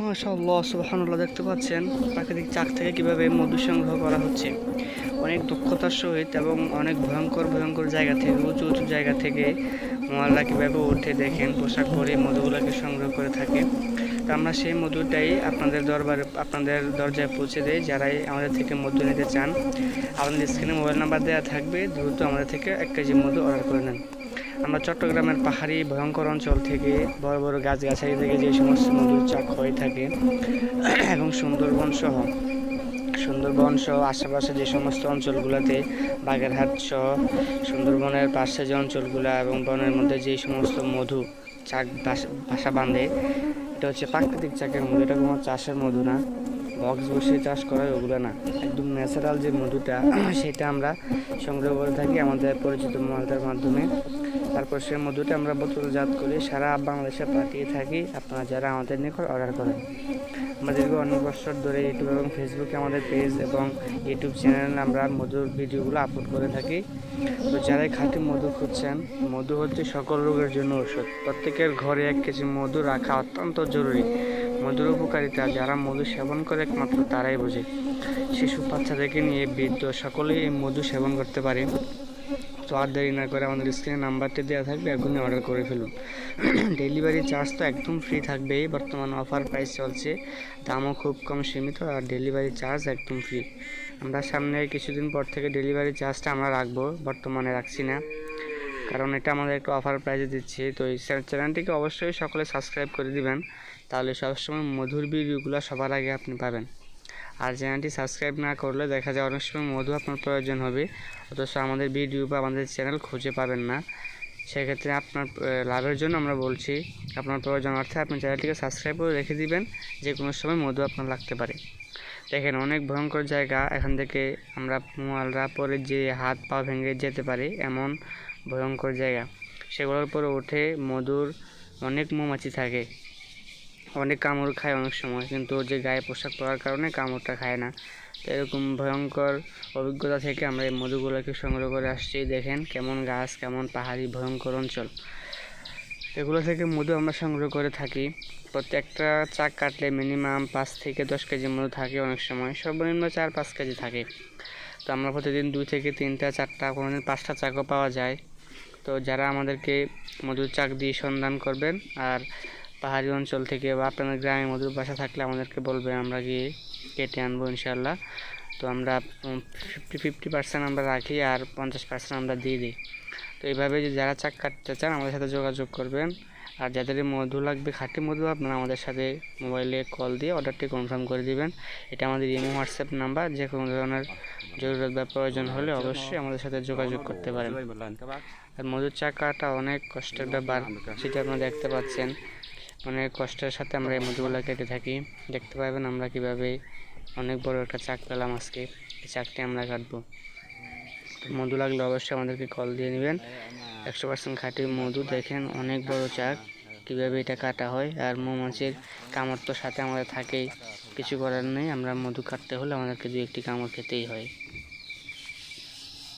মাশাআল্লাহ, সুবহানাল্লাহ, দেখতে পাচ্ছেন প্রাকৃতিক চাক থেকে কীভাবে মধু সংগ্রহ করা হচ্ছে। অনেক দক্ষতার সহিত এবং অনেক ভয়ঙ্কর ভয়ঙ্কর জায়গা থেকে, উঁচু উঁচু জায়গা থেকে মহাল্লা কীভাবে উঠে দেখেন, পোশাক পরে মধুগুলোকে সংগ্রহ করে থাকে। তো আমরা সেই মধুটাই আপনাদের দরবারে, আপনাদের দরজায় পৌঁছে দেয় যারাই আমাদের থেকে মধু নিতে চান। আপনাদের স্ক্রিনে মোবাইল নাম্বার দেওয়া থাকবে, দ্রুত আমাদের থেকে এক কেজি মধু অর্ডার করে নেন। আমরা চট্টগ্রামের পাহাড়ি ভয়ঙ্কর অঞ্চল থেকে বড় বড় গাছগাছালি থেকে যে সমস্ত মধুর চাক হয়ে থাকে, এবং সুন্দরবন সহ সুন্দরবন সহ আশেপাশে যে সমস্ত অঞ্চলগুলোতে বাগেরহাট সহ সুন্দরবনের পাশে যে অঞ্চলগুলো এবং বনের মধ্যে যে সমস্ত মধু চাক বাসা বাঁধে, এটা হচ্ছে প্রাকৃতিক চাকের মধু, এটা কোনো চাষের মধু না। বক্স বসিয়ে চাষ করা ওগুলো না। একদম ন্যাচারাল যে মধুটা, সেটা আমরা সংগ্রহ করে থাকি আমাদের পরিচিত মালদার মাধ্যমে। তারপর সেই মধুটা আমরা বোতলজাত করে সারা বাংলাদেশে পাঠিয়ে থাকি। আপনারা যারা আমাদের নিকট অর্ডার করেন। আমাদের অনেক বছর ধরে ইউটিউব এবং ফেসবুকে আমাদের পেজ এবং ইউটিউব চ্যানেলে আমরা মধুর ভিডিওগুলো আপলোড করে থাকি। তো যারাই খাঁটি মধু খুঁজছেন, মধু হচ্ছে সকল রোগের জন্য ওষুধ প্রত্যেকের ঘরে এক কেজি মধু রাখা অত্যন্ত জরুরি। মধুর উপকারিতা, যারা মধু সেবন করে একমাত্র তারাই বোঝে। শিশু বাচ্চা থেকে নিয়ে বৃদ্ধ সকলেই এই মধু সেবন করতে পারে। তো আর দেরি না করে আমাদের স্ক্রিনে নাম্বারটি দেওয়া থাকবে, এখনই অর্ডার করে ফেলুন। ডেলিভারি চার্জ তো একদম ফ্রি থাকবেই, বর্তমান অফার প্রাইস চলছে, দামও খুব কম সীমিত আর ডেলিভারি চার্জ একদম ফ্রি আমরা সামনে কিছুদিন পর থেকে ডেলিভারি চার্জটা আমরা রাখব, বর্তমানে রাখছি না। কারণ এটা আমাদের একটু অফার প্রাইসে দিচ্ছি, তো এই চ্যানেলটিকে অবশ্যই সকলে সাবস্ক্রাইব করে দিবেন, তাহলে সবসময় মধুর ভিডিওগুলো সবার আগে আপনি পাবেন। আর চ্যানেলটি সাবস্ক্রাইব না করলে দেখা যায় অনেক সময় মধু আপনার প্রয়োজন হবে। অথচ আমাদের ভিডিও বা আমাদের চ্যানেল খুঁজে পাবেন না। সেক্ষেত্রে আপনার লাভের জন্য আমরা বলছি, আপনার প্রয়োজন অর্থে আপনি চ্যানেলটিকে সাবস্ক্রাইব করে রেখে দিবেন। যে কোনো সময় মধু আপনার লাগতে পারে। দেখেন, অনেক ভয়ঙ্কর জায়গা। এখান থেকে আমরা মোয়ালরা পরে যে হাত পা ভেঙে যেতে পারে, এমন ভয়ঙ্কর জায়গা। সেগুলোর উপরে উঠে মধুর অনেক মৌমাছি থাকে। অনেক কামড় খায় অনেক সময়, কিন্তু যে গায়ে পোশাক পরার কারণে কামড়টা খায় না। তো এরকম ভয়ঙ্কর অভিজ্ঞতা থেকে আমরা এই মধুগুলোকে সংগ্রহ করে আসছি। দেখেন কেমন গাছ, কেমন পাহাড়ি, ভয়ঙ্কর অঞ্চল। এগুলো থেকে মধু আমরা সংগ্রহ করে থাকি। প্রত্যেকটা চাক কাটলে মিনিমাম পাঁচ থেকে দশ কেজি মধু থাকে অনেক সময়। সর্বনিম্ন চার পাঁচ কেজি থাকে। তো আমরা প্রতিদিন দুই থেকে তিনটা, চারটা কোনো দিন পাঁচটা চাকও পাওয়া যায়। তো যারা আমাদেরকে মধুর চাক দিয়ে সন্ধান করবেন আর পাহাড়ি অঞ্চল থেকে বা আপনাদের গ্রামে মধুর বাসা থাকলে আমাদেরকে বলবে, আমরা গিয়ে কেটে আনব ইনশাল্লাহ তো আমরা ফিফটি ফিফটি পার্সেন্ট আমরা রাখি আর পঞ্চাশ পার্সেন্ট আমরা দিয়ে দিই। তো এইভাবে যে যারা চাক কাটতে চান, আমাদের সাথে যোগাযোগ করবেন। আর যাদের মধু লাগবে, খাঁটি মধু, আপনারা আমাদের সাথে মোবাইলে কল দিয়ে অর্ডারটি কনফার্ম করে দিবেন। এটা আমাদের ইমো, হোয়াটসঅ্যাপ নাম্বার, যে কোনো ধরনের জরুরত বা প্রয়োজন হলে অবশ্যই আমাদের সাথে যোগাযোগ করতে পারেন। আর মধুর চাকাটা অনেক কষ্টের ব্যাপার, সেটা আপনারা দেখতে পাচ্ছেন। অনেক কষ্টের সাথে আমরা এই মধুগুলো কেটে থাকি। দেখতে পাবেন আমরা কীভাবে অনেক বড় একটা চাক পেলাম আজকে। এই চাকটি আমরা কাটবো। মধু লাগলে অবশ্যই আমাদেরকে কল দিয়ে নেবেন। একশো পার্সেন্ট খাঁটি মধু, দেখেন অনেক বড় চাক। কীভাবে এটা কাটা হয় আর মৌমাছির কামড় তো সাথে আমাদের থাকেই। কিছু করার নেই, আমরা মধু কাটতে হলে আমাদেরকে দু একটি কামড় খেতেই হয়।